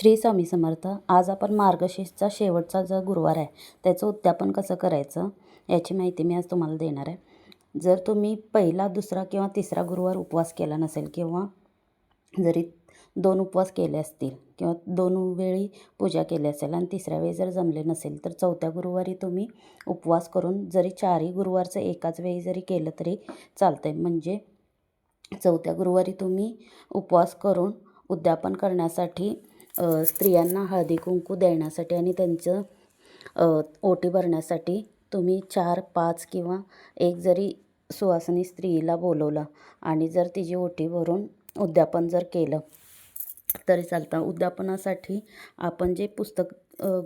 श्री स्वामी समर्थ आज आपण मार्गशीर्षचा शेवटचा जो गुरुवार आहे त्याचं उद्यापन कसं करायचं याची माहिती मी आज तुम्हाला देणार आहे. जर तुम्ही पहिला दुसरा किंवा तिसरा गुरुवार उपवास केला नसेल किंवा जरी दोन उपवास केले असतील किंवा दोन वेळी पूजा केली असेल आणि तिसऱ्या वेळी जर जमले नसेल तर चौथ्या गुरुवारी तुम्ही उपवास करून जरी चारही गुरुवारचं एकाच वेळी जरी केलं तरी चालतं आहे म्हणजे चौथ्या गुरुवारी तुम्ही उपवास करून उद्यापन करण्यासाठी स्त्रियांना हळदी कुंकू देण्यासाठी आणि त्यांचं ओटी भरण्यासाठी तुम्ही चार पाच किंवा एक जरी सुवासिनी स्त्रीला बोलवलं आणि जर तिची ओटी भरून उद्यापन जर केलं तरी चालतं. उद्यापनासाठी आपण जे पुस्तक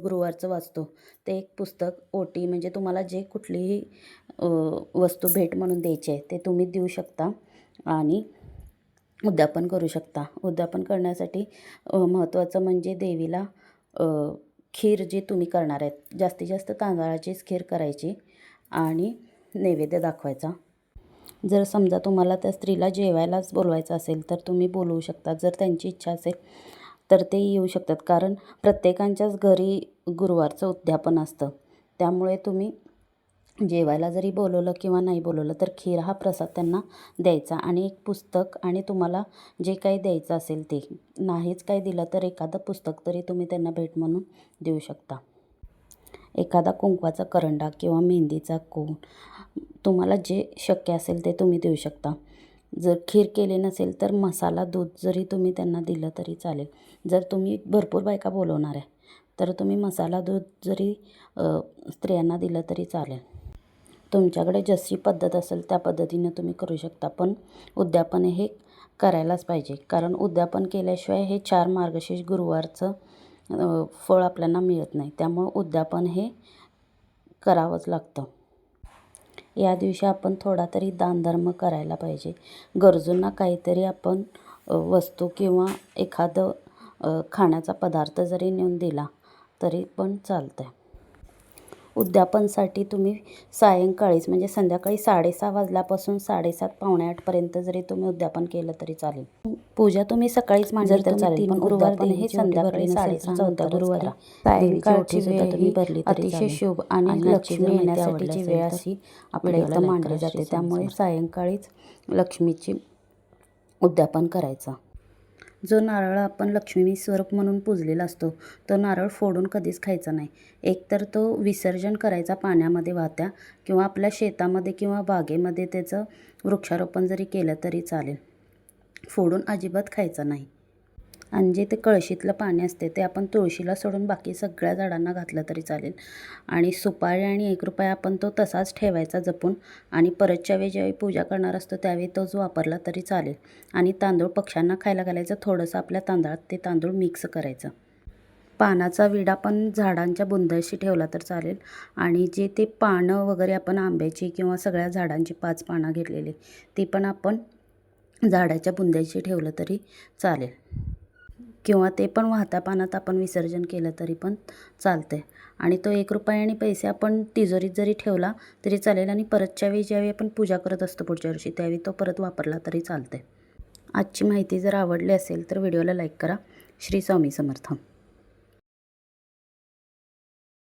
गुरुवारचं वाचतो ते एक पुस्तक ओटी म्हणजे तुम्हाला जे कुठलीही वस्तू भेट म्हणून द्यायची आहे ते तुम्ही देऊ शकता. आणि उद्यापन करू शकता. उद्यापन करण्यासाठी महत्त्वाचं म्हणजे देवीला खीर जी तुम्ही करणार आहेत जास्तीत जास्त तांदळाचीच खीर करायची आणि नैवेद्य दाखवायचा. जर समजा तुम्हाला त्या स्त्रीला जेवायलाच बोलवायचं असेल तर तुम्ही बोलवू शकता. जर त्यांची इच्छा असेल तर ते येऊ शकतात. कारण प्रत्येकांच्याच घरी गुरुवारचं उद्यापन असतं. त्यामुळे तुम्ही जेवायला जरी बोलवलं किंवा नाही बोलवलं तर खीर हा प्रसाद त्यांना द्यायचा. आणि एक पुस्तक आणि तुम्हाला जे काही द्यायचं असेल ते. नाहीच काही दिलं तर एखादं पुस्तक तरी तुम्ही त्यांना भेट म्हणून देऊ शकता. एखादा कुंकवाचा करंडा किंवा मेहंदीचा कोण तुम्हाला जे शक्य असेल ते तुम्ही देऊ शकता. जर खीर केली नसेल तर मसाला दूध जरी तुम्ही त्यांना दिलं तरी चालेल. जर तुम्ही भरपूर बायका बोलवणार आहे तर तुम्ही मसाला दूध जरी स्त्रियांना दिलं तरी चालेल. तुमच्याकडे जशी पद्धत असेल त्या पद्धतीनं तुम्ही करू शकता. पण उद्यापन हे करायलाच पाहिजे. कारण उद्यापन केल्याशिवाय हे चार मार्गशीर्ष गुरुवारचं फळ आपल्याला मिळत नाही. त्यामुळं उद्यापन हे करावंच लागतं. या दिवशी आपण थोडा तरी दानधर्म करायला पाहिजे. गरजूंना काहीतरी आपण वस्तू किंवा एखादं खाण्याचा पदार्थ जरी नेऊन दिला तरी पण चालतं आहे उद्यापनसाठी तुम्ही सायंकाळीच म्हणजे संध्याकाळी साडेसहा वाजल्यापासून साडेसात पावणे आठपर्यंत जरी तुम्ही उद्यापन केलं तरी चालेल. पूजा तुम्ही सकाळीच मांडली तर चालेल पण गुरुवार हे संध्याकाळी साडेसहा चौथ्या गुरुवारी सायंकाळची वेळ तुम्ही भरली अतिशय शुभ आणि लक्ष्मी येण्यासाठीची वेळ अशी आपल्या इथं मांडली जाते. त्यामुळे सायंकाळीच लक्ष्मीची उद्यापन करायचं. जो नारळ आपण लक्ष्मी स्वरूप म्हणून पूजलेला असतो तो नारळ फोडून कधीच खायचा नाही. एकतर तो विसर्जन करायचा पाण्यामध्ये वाहत्या किंवा आपल्या शेतामध्ये किंवा बागेमध्ये त्याचं वृक्षारोपण जरी केलं तरी चालेल. फोडून अजिबात खायचा नाही. आणि जे ते कळशीतलं पाणी असते ते आपण तुळशीला सोडून बाकी सगळ्या झाडांना घातलं तरी चालेल. आणि सुपारी आणि एक रुपया आपण तो तसाच ठेवायचा जपून आणि परतच्या वेळी ज्यावेळी पूजा करणार असतो त्यावेळी तोच वापरला तरी चालेल. आणि तांदूळ पक्ष्यांना खायला घालायचं थोडंसं आपल्या तांदळात ते तांदूळ मिक्स करायचं. पानाचा विडा पण झाडांच्या बुंदाशी ठेवला तर चालेल. आणि जे ते पानं वगैरे आपण आंब्याची किंवा सगळ्या झाडांची पाच पानं घेतलेली ती पण आपण झाडाच्या बुंद्याशी ठेवलं तरी चालेल. किंवा ते पण वाहत्या पानात आपण विसर्जन केलं तरी पण चालतं आहे आणि तो एक रुपया आणि पैसे आपण तिजोरीत जरी ठेवला तरी चालेल आणि परतच्या वेळी ज्यावेळी आपण पूजा करत असतो पुढच्या वर्षी त्यावेळी तो परत वापरला तरी चालतं आहे आजची माहिती जर आवडली असेल तर व्हिडिओला लाईक करा. श्री स्वामी समर्थ.